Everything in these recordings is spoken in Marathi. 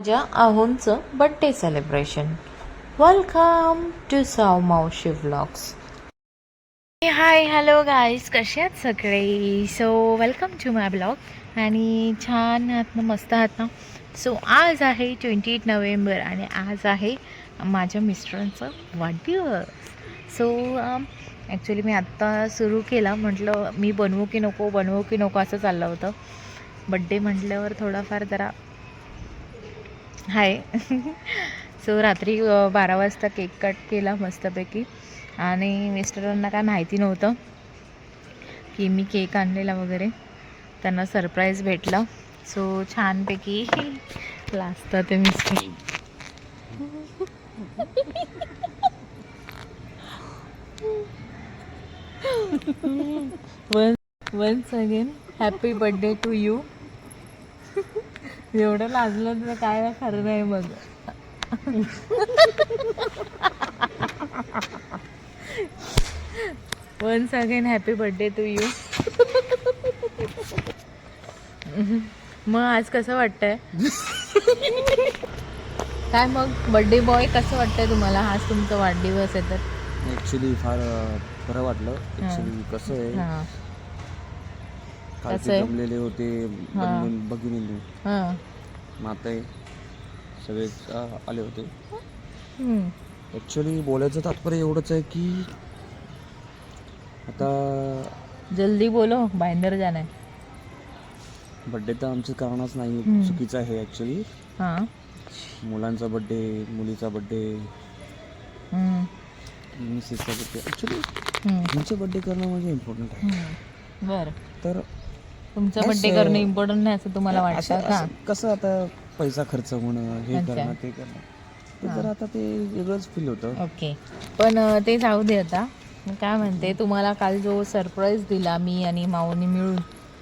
माझ्या आहोंचं बड्डे सेलिब्रेशन वेलकम टू साव मावशी व्लॉग्स हाय हॅलो गाईज कसे आहेत सगळे? So welcome to my blog आणि छान आहात ना मस्त आहात ना? सो आज आहे ट्वेंटी एट नोव्हेंबर आणि आज आहे माझ्या मिस्टरांचा वाढदिवस. सो ॲक्च्युली um, मी आत्ता सुरू केला. म्हटलं मी बनवू की नको बनवू की नको असं चाललं होतं. बड्डे म्हटल्यावर थोडाफार जरा हाय. सो रात्री बारा वाजता केक कट केला मस्तपैकी. आणि मिस्टरांना काय माहिती नव्हतं की मी केक आणलेला वगैरे. त्यांना सरप्राईज भेटला. सो छानपैकी लाजतात ते mister. One once again happy birthday to you एवढं लाजलं तर काय खरं नाही मग. Once again happy birthday to you. मग आज कसं वाटतंय? काय मग? बर्थडे बॉय कसं वाटतंय तुम्हाला? आज तुमचा वाढदिवस आहे तर. ॲक्च्युली फार बरं वाटलं. ॲक्च्युली कसं आहे? कसं? जमलेले होते हां. माते सगळेच अ, आले होते. ॲक्च्युली बोलायचं तात्पर्य एवढंच आहे की आता जल्दी बोलो जाना है बड्डे तर आमचं कारणच नाही. चुकीचं आहे ॲक्च्युली हां मुलांचा बड्डे मुलीचा बड्डे हम्म. मिसेसचा बड्डे ॲक्च्युली हम्म. तुमचे बड्डे करणं म्हणजे इम्पॉर्टंट आहे. बरं तर तुमचा sir. करणं इम्पॉर्टंट नाही असं तुम्हाला वाटतं का कसं आता पैसा खर्च होणं हे अच्छा. करणं ते करणं ते. जरा आता ते वेगळंच फील होतं ओके पण अं, ते जाऊ दे आता मी काय म्हणते तुम्हाला काल जो सरप्राईज दिला मी आणि माऊनी मिळून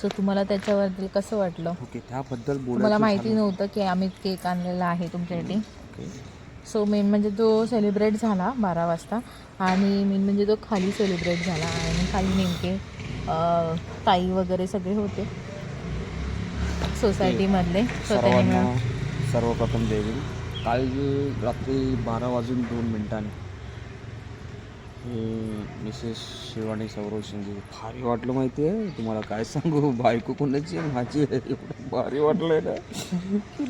सो तुम्हाला त्याच्याबद्दल कसं वाटलं ओके त्याबद्दल तुम्हाला बोलायचं माहिती नव्हतं की आम्ही केक आणलेला आहे तुमच्यासाठी ओके. सो मेन म्हणजे तो सेलिब्रेट झाला बारा वाजता आणि मेन म्हणजे तो खाली सेलिब्रेट झाला आणि खाली नेमके ताई वगैरे सगळे होते. सोसायटीमधले सर्वांना सर्वप्रथम देवी काल रात्री बारा वाजून दोन मिनिटांनी हे मिसेस शिवानी सौरव शिंदे भारी वाटलं माहिती आहे. तुम्हाला काय सांगू? बायको कोणाची माझी आहे. एवढं भारी वाटलंय ना.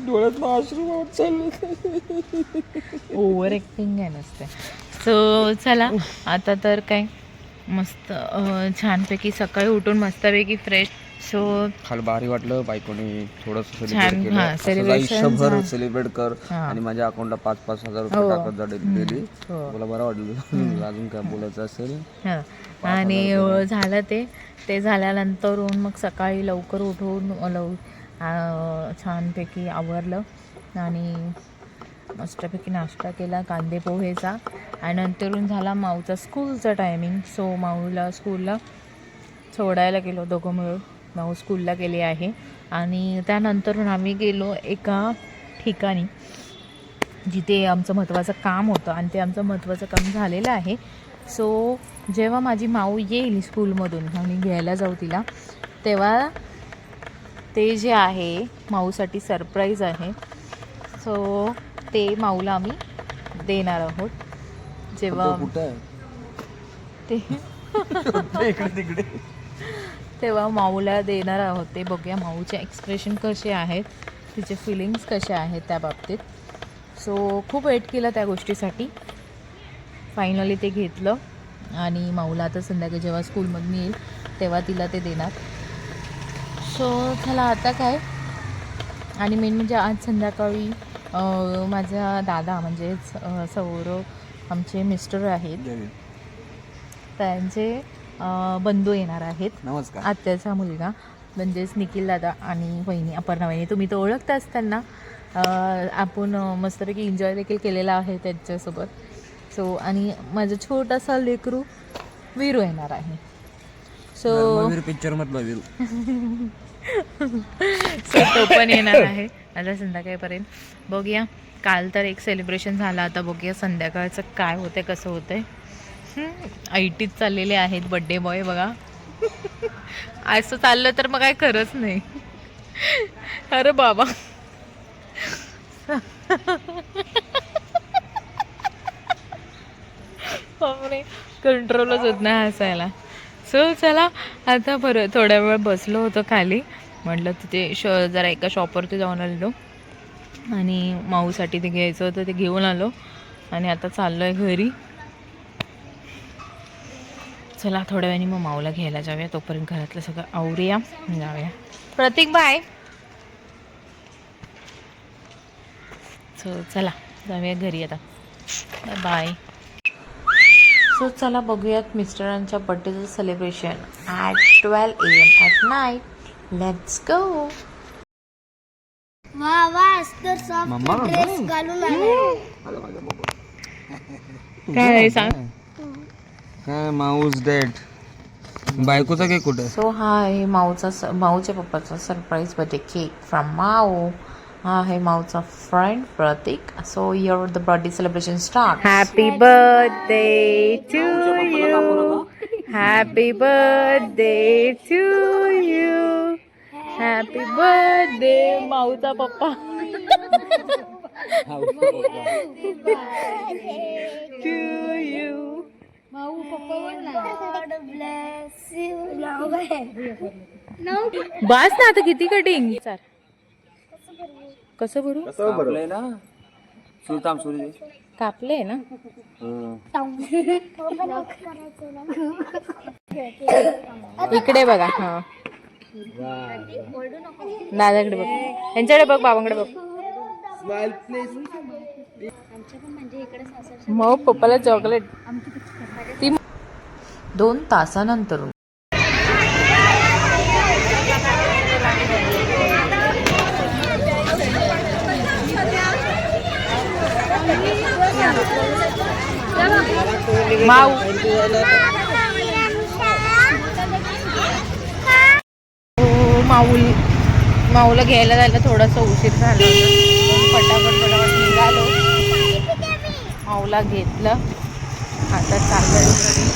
डोळ्यात अश्रू वाट चालले. ओव्हर ॲक्टिंग आहे नसते. सो चला. आता तर काय? मस्त छानपैकी सकाळी उठून मस्तपैकी फ्रेश सो काल भारी वाटलं बायकोने थोडंसं छान, हां, आयुष्यभर झालं. सेलिब्रेट कर हां. आणि माझ्या अकाउंटला पाच पाच हजार हो. रुपये टाकत जा हो. मला बरं वाटलं. अजून काय बोलायचं असेल? हां. आणि झालं ते. ते झाल्यानंतरून मग सकाळी लवकर उठून लव छानपैकी आवरलं. आणि मस्तपैकी नाश्ता केला कांदे पोहेचा आणि नंतरून झाला माऊचा स्कूलचा टायमिंग सो माऊला स्कूलला सोडायला गेलो दोघं मिळून. माऊ स्कूलला गेले आहे. आणि त्यानंतरून आम्ही गेलो एका ठिकाणी जिथे आमचं महत्त्वाचं काम होतं आणि ते आमचं महत्त्वाचं काम झालेलं आहे. सो जेव्हा माझी माऊ येईल स्कूलमधून आणि घ्यायला जाऊ तिला तेव्हा ते जे आहे माऊसाठी सरप्राईज आहे. सो ते माऊला आम्ही देणार आहोत. जेव्हा तो इकडे तिकडे. तेव्हा माऊला देणार आहोत. ते बघूया माऊचे एक्सप्रेशन कसे आहेत तिचे फिलिंग्स कसे आहेत त्या बाबतीत. सो खूप वेट केला त्या गोष्टीसाठी. फायनली ते घेतलं आणि माऊला आता संध्याकाळी जेव्हा स्कूलमधून येईल तेव्हा तिला ते देणार. सो चला आता काय? आणि मेन म्हणजे आज संध्याकाळी माझा दादा म्हणजेच सौरव आमचे मिस्टर आहेत. त्यांचे बंधू येणार आहेत. नमस्कार. आत्याचा मुलगा म्हणजेच निखिल दादा आणि वहिनी अपर्णा वहिनी. तुम्ही तर ओळखताच त्यांना अं, आपण मस्तपैकी एन्जॉय देखील केलेला आहे त्यांच्यासोबत. सो आणि माझं छोटासा लेकरू वीरू येणार आहे. सो धर्मवीर पिक्चर मधला वीरू. सो तो पण येणार आहे. आता संध्याकाळपर्यंत. बघूया. काल तर एक सेलिब्रेशन झालं आता बघूया संध्याकाळचं काय होतंय कसं होतंय. आय चाललेले आहेत. बड्डे बॉय बघा. असं चाललं तर मग काय खरंच नाही. अरे बाबा. कंट्रोलच होत नाही हसायला. सो चला आता बरं थोड्या वेळ बसलो होतो खाली. म्हटलं तिथे श जरा एका शॉपवरती जाऊन आलेलो. आणि माऊसाठी ते घ्यायचं होतं ते घेऊन आलो. आणि आता चाललो आहे घरी. चला थोड्या वेळाने मग माऊला घ्यायला जाऊया. तोपर्यंत घरातलं सगळं आवरूया जाऊया. प्रतीक बाय. सो चला जाऊया घरी आता. बाय. सो चला बघूयात मिस्टरांच्या बड्डेचं celebration at twelve A M at night let's go वा वा अस्तर सॉफ्ट मम्मा ड्रेस घालून आले. काय आहे सांग. काय माऊस डेट बायकोचा केक कुठे? सो हा आहे माऊचा स माऊच्या पप्पाचा सरप्राईज बर्थडे केक फ्रॉम माऊ. हा आहे माऊचा friend Pratik. So your the birthday celebration start happy birthday to you happy birthday to you happy birthday माऊचा पप्पा. टू यू बस ना आता किती कटिंग कसं भरू? कापलंय ना. सुलतान सुरी कापले ना. इकडे बघा हा. दादाकडे बघ. यांच्याकडे बघ बाबांकडे बघ. मग पप्पाला चॉकलेट ती दोन तासानंतर माऊ. माऊल माऊला घ्यायला जायला थोडासा उशीर झाला. पटापट पटापट निघालो. माऊला घेतलं. आता चाललं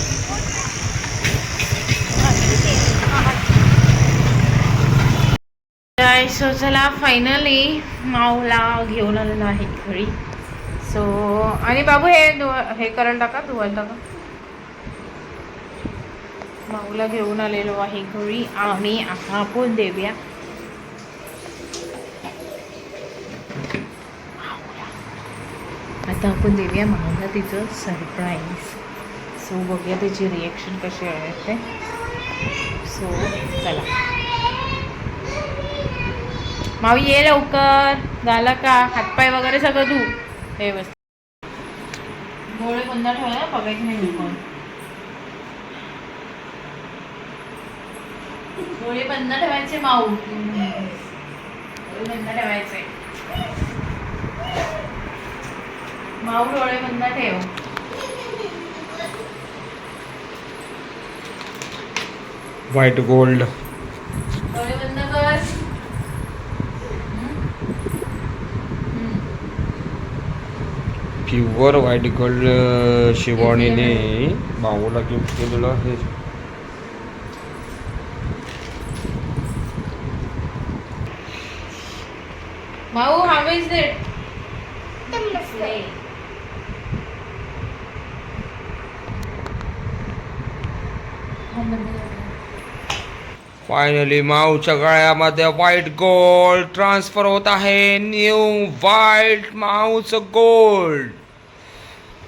सो चला फायनली माऊला घेऊन आलेलो आहे घरी. सो आणि बाबू हे धुवा- हे करायला टाका धुवायला टाका. माऊला घेऊन आलेलो आहे घरी. आम्ही आपण देऊया. आता आपण देऊया माऊला तिचं सरप्राईज सो बघूया त्याची रिएक्शन कशी आहे ते. सो चला. माऊ ये लवकर. झालं का? हातपाय वगैरे सगळं धू. व्यवस्थित डोळे बंद ठेवा ना बघायचं नाही बिलकुल डोळे बंद ठेवायचे माऊ. बंद ठेवायचे. माऊ डोळे बंद ठेव. व्हाईट गोल्ड डोळे बंद कर. प्युअर व्हाईट गोल्ड शिवाणीने भाऊला गिफ्ट केलेलं आहे. माऊ हाव इज इट फायनली माऊच्या गळ्यामध्ये व्हाईट गोल्ड ट्रान्सफर होत आहे. न्यू व्हाईट माऊचं गोल्ड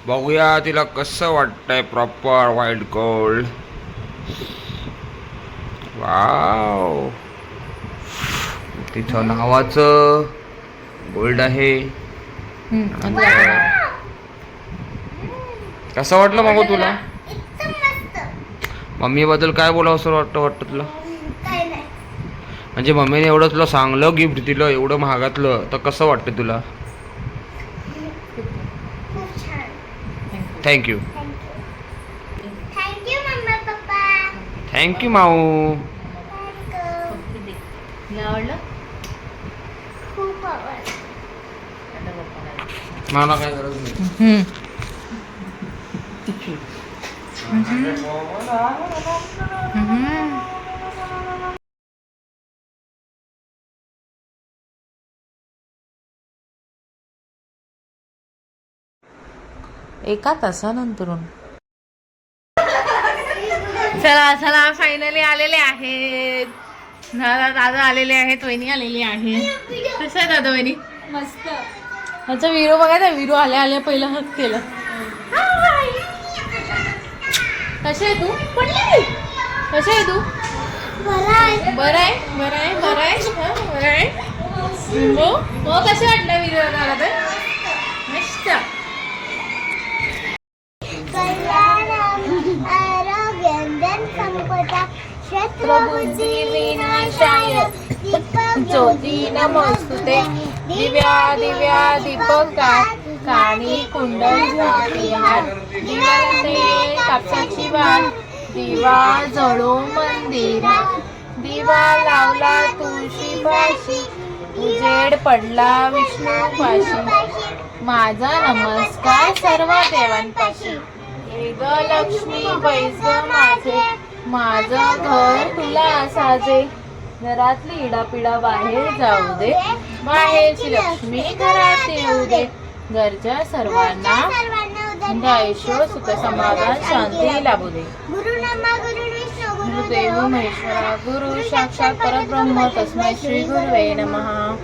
बघूया तिला कसं वाटतंय प्रॉपर व्हाईट गोल्ड वाव तिचं नावाचं गोल्ड आहे. कसं वाटलं मागू तुला? मम्मी बद्दल काय बोलावं असं वाटतं वाटतं तुला म्हणजे मम्मीने एवढं तुला चांगलं गिफ्ट दिलं एवढं महागातलं तर कसं वाटतं तुला खूप छान thank you thank you thank you mamma papa thank you माऊ एका तासानंतरून. चला चला फायनली आलेले आहेत. दादा दादा आलेले आहेत वहिनी आलेली आहे. कसं आहे दादा वहिनी? मस्त. अच्छा विरो बघा ना विरो आल्या आल्या पहिलं हक केलं. कशी आहे तू? पडली कशी आहे तू? बरं आहे. बरं आहे? बरं आहे बरं आहे. हं, बरं आहे. हो हो कसं वाटलं विरो आला शत्रुबुद्धी विनाशाय ज्योती नमोस्तुते दिव्या दिव्या दीपकात काणी कुंडल झाली हात दिव्यानंदे कापसाची वाण दिवा जळो मंदिर। दिवा लावला तुळशी पाशी उजेड पडला विष्णू पाशी माझा नमस्कार सर्व देवांपाशी। लक्ष्मी वैस माझे। माझं घर तुला साजे. घरातली इडापिडा बाहेर जाऊ दे. बाहेरची लक्ष्मी घरात येऊ दे. घरच्या सर्वांना आयुष्य सुख समाधान शांती लाभू दे. गुरु गुरुदेव महेश्वरा गुरु साक्षात परब्रह्म तस्मै श्री गुरुवे नमः.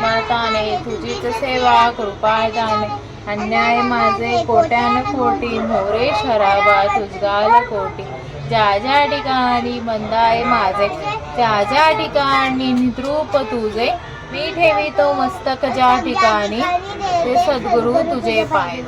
माताने तुझीच सेवा कृपा जाणे अन्याय माझे कोट्यान कोटी मोरे शराबा तुझगाल कोटी. ज्या ज्या ठिकाणी बंदाय माझे त्या ज्या ठिकाणी निद्रूप तुझे मी ठेवितो मस्तक ज्या ठिकाणी ते सद्गुरु तुझे पाय.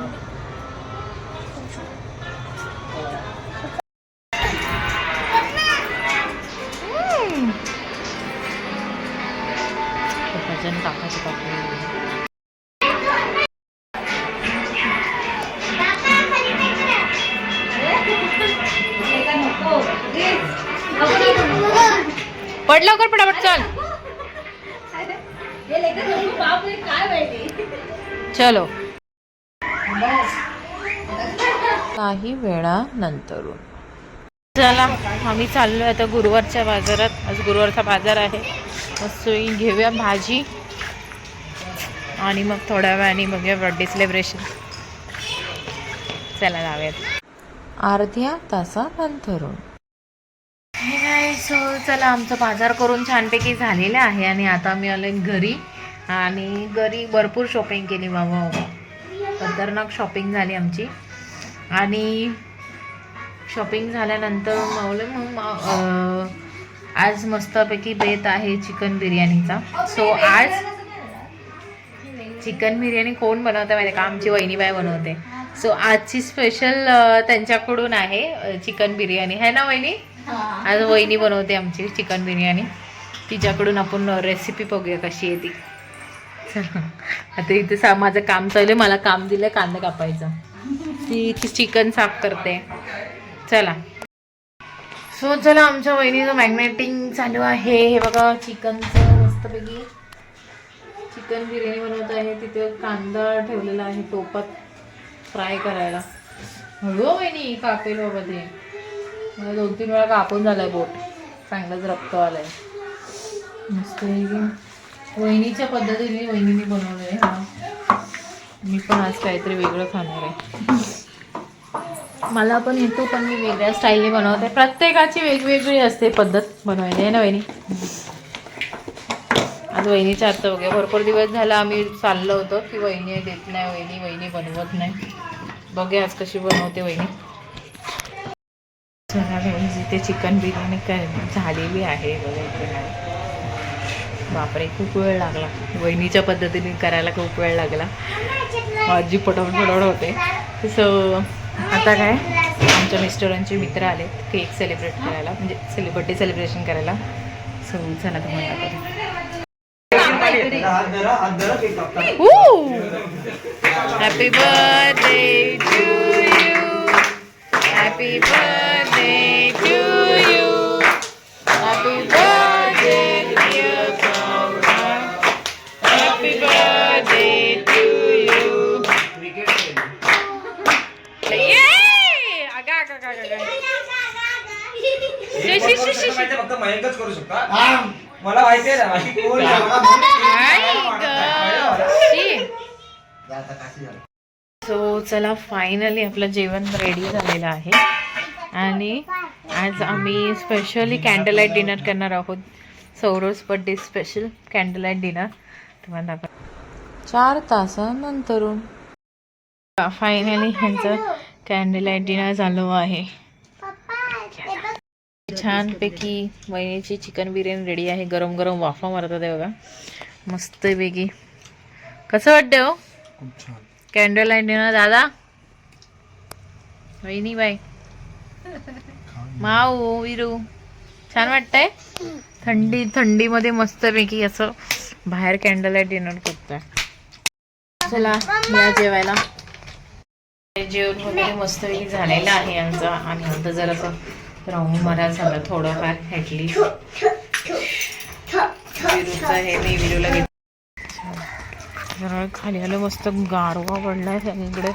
भजन काकाचे काका पड लवकर पटापट चल. चलो. काही वेळानंतरून. चला आम्ही चाललोय आता गुरुवारच्या बाजारात. आज गुरुवारचा बाजार आहे. मस्त घेऊया भाजी. आणि मग थोड्या वेळाने बघूया बर्थडे सेलिब्रेशन चला जाऊयात. अर्ध्या तासानंतरून. हे सो चला आमचं बाजार करून छानपैकी झालेलं आहे आणि आता मी आले घरी आणि घरी भरपूर शॉपिंग केली बाबा खतरनाक शॉपिंग झाली आमची. आणि शॉपिंग झाल्यानंतर मावलं मग आज मस्तपैकी बेत आहे चिकन बिर्याणीचा. सो आज चिकन बिर्याणी कोण बनवतं माहिती का? आमची वहिनीबाई बनवते. सो आजची स्पेशल त्यांच्याकडून आहे चिकन बिर्याणी. है ना वहिनी? आज वहिनी बनवते आमची चिकन बिर्याणी. तिच्याकडून आपण रेसिपी बघूया कशी आहे ती. चला. आता इथे सा माझं काम चालू आहे. मला काम दिलं कांदा कापायचं. ती चिकन साफ करते. चला. सो चला आमच्या वहिनीचं मॅग्नेटिंग चालू आहे. हे बघा चिकनचं मस्तपैकी चिकन बिर्याणी बनवत आहे. तिथे कांदा ठेवलेला आहे टोपात फ्राय करायला. हळू हो वहिनी कापेल बाबा ते. मला दोन तीन वेळा कापून झालाय बोट. चांगलाच रक्त आलाय. मस्त वहिनीच्या पद्धतीने वहिनीने बनवलंय हा. मी पण आज काहीतरी वेगळं खाणार आहे. मला पण येतो पण मी वेगळ्या स्टाईलने बनवते. प्रत्येकाची वेगवेगळी असते पद्धत बनवायची आहे ना वहिनी? आज वहिनीच्या आत्ता वगैरे भरपूर दिवस झाला आम्ही चाललो होतो की वहिनी देत नाही वहिनी वहिनी बनवत नाही. बघे आज कशी बनवते वहिनी. चला इथे चिकन बिर्याणी काय झालेली आहे बघा इथे. बापरे खूप वेळ लागला. वहिनीच्या पद्धतीने करायला खूप वेळ लागला. माझी पटापट पटापट होते. सो आता काय? आमच्या मिस्टरांचे मित्र आले केक सेलिब्रेट करायला म्हणजे सेलि बड्डे सेलिब्रेशन करायला. सो चला तुम्हाला. Happy birthday happy birthday to you happy birthday dear happy birthday to you ये अगा अगा अगा अगा शी, शी, शी, शी, शी. फक्त मयंकच करू शकता. मला माहिती आहे ना कोण आई गं. शी. सो चला फायनली आपलं जेवण रेडी झालेलं आहे. आणि आज आम्ही स्पेशली कॅन्डल लाइट डिनर करणार आहोत. Saurav's birthday special candle light dinner तुम्हाला चार तासानंतर फायनली ह्यांचं कॅन्डल लाइट डिनर झालो आहे. छानपैकी वहिनीची चिकन बिर्याणी रेडी आहे. गरम गरम वाफा मारतात आहे बघा. मस्तपैकी कसं वाटतं हो? खूप छान. कॅन्डल लाइट डिनर दादा? वहिनी बाई. माऊ विरू. छान वाटतंय? थंडी थंडीमध्ये मस्तपैकी असं बाहेर कॅन्डल लाइट डिनर करतोय. चला या जेवायला. जेवण वगैरे मस्तपैकी झालेलं आहे आमचं. आणि आता जरासं राऊंड मारा झालं थोडंफार ॲटलिस्ट विरूचं हे मी विरूला घेत जरा खाली आलं मस्त गारवा पडलाय सगळीकडे.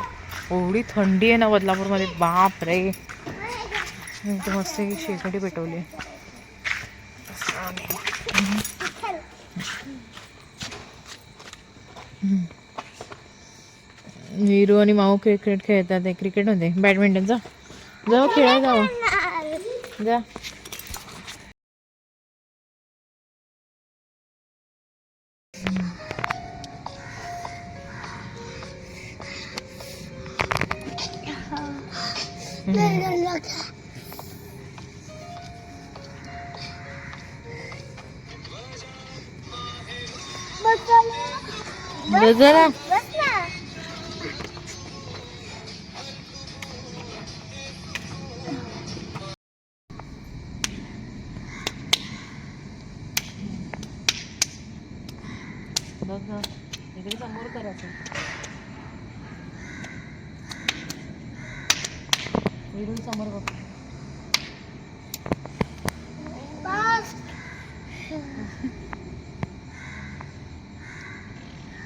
एवढी थंडी आहे ना बदलापूरमध्ये बाप रे मस्त ही पेटवली. वीरू आणि माऊ क्रिकेट खेळतात ते क्रिकेटमध्ये बॅडमिंटनचा. जाऊ खेळायला जाऊ. जा. जरा बस ना बघ ना, इकडे समोर करायचं विरू समोर बघ बस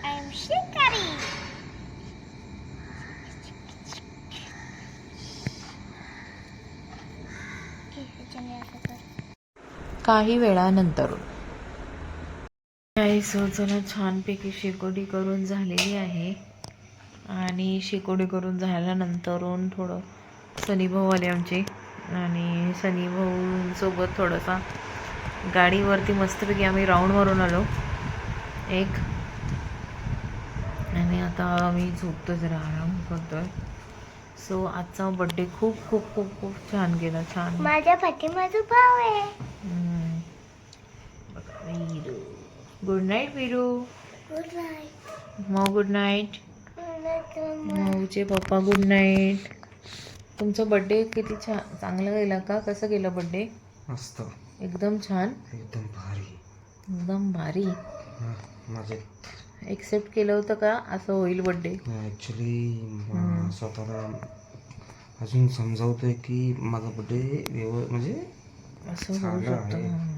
आय एम शिकारी काही वेळानंतर. काही चला छानपैकी शेकोटी करून झालेली आहे. आणि शेकोटी करून झाल्यानंतरून थोडं सनी भाऊ आले आमचे. आणि सनी भाऊंसोबत थोडंसा गाडीवरती मस्तपैकी आम्ही राऊंड मारून आलो. एक. आणि आता आम्ही झोपतो जरा आराम करतोय. सो आजचा बड्डे खूप खूप खूप खूप छान गेला छान. माझ्या पाठीमाझा भाव आहे हम्म. बघा, Viru good night Viru good night मग गुड नाईट मऊचे पप्पा गुड नाईट तुमचा बड्डे किती छान चांगला गेला का? कसं गेला बड्डे मस्त. एकदम छान? एकदम भारी. एकदम भारी. माझे. एक्सेप्ट केलं होतं का? असं होईल बड्डे ॲक्च्युली स्वतःला अजून समजावतोय की माझा बड्डे व्यव म्हणजे असं होऊ चांगलं शकतं. आहे.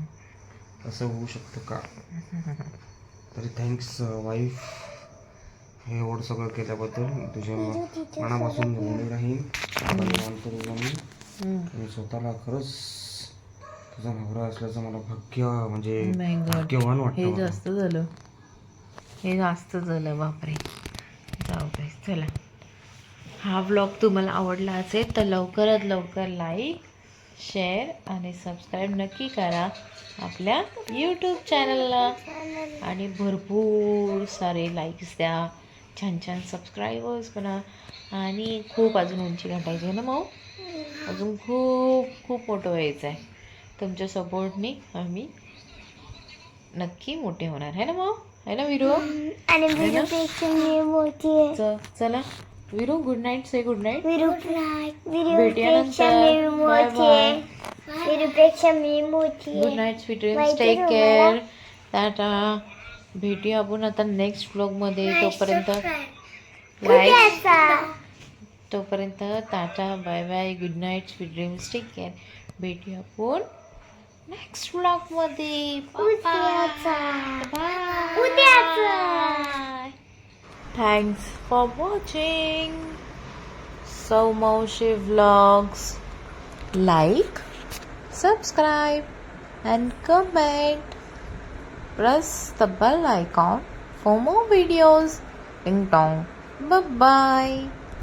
असं होऊ शकतं का? तरी थँक्स वाईफ हे एवढं सगळं केल्याबद्दल तुझ्या मनापासून मानतो तुला मी हं. स्वतःला खरंच तुझा नवरा असल्याचं मला भाग्य म्हणजे गं. भाग्यवान हे वाटतं मला. जास्त झालं. हे जास्त झालं बापरे. जाऊ दे चला. हा ब्लॉग तुम्हाला आवडला असेल तर लवकरात लवकर लाईक शेअर आणि सबस्क्राईब नक्की करा आपल्या यूट्यूब चॅनलला आणि भरपूर सारे लाईक्स द्या. छान छान सबस्क्रायबर्स बना. आणि खूप अजून उंची गाठायची आहे ना मग अजून खूप खूप मोठं व्हायचं आहे. तुमच्या सपोर्टनी आम्ही नक्की मोठे होणार. आहे ना मग आहे ना विरू चला. Viru good night say good night Viru विरूपेक्षा मी मोठी good night sweet dreams take care tata भेटूया आपण आता नेक्स्ट ब्लॉगमध्ये तोपर्यंत लाईक तोपर्यंत tata bye bye good night sweet dreams take care भेटूया आपण नेक्स्ट ब्लॉगमध्ये उद्याचा Thanks for watching So Maushi Vlogs. Like, subscribe, and comment. Press the bell icon for more videos. Ding dong. Bye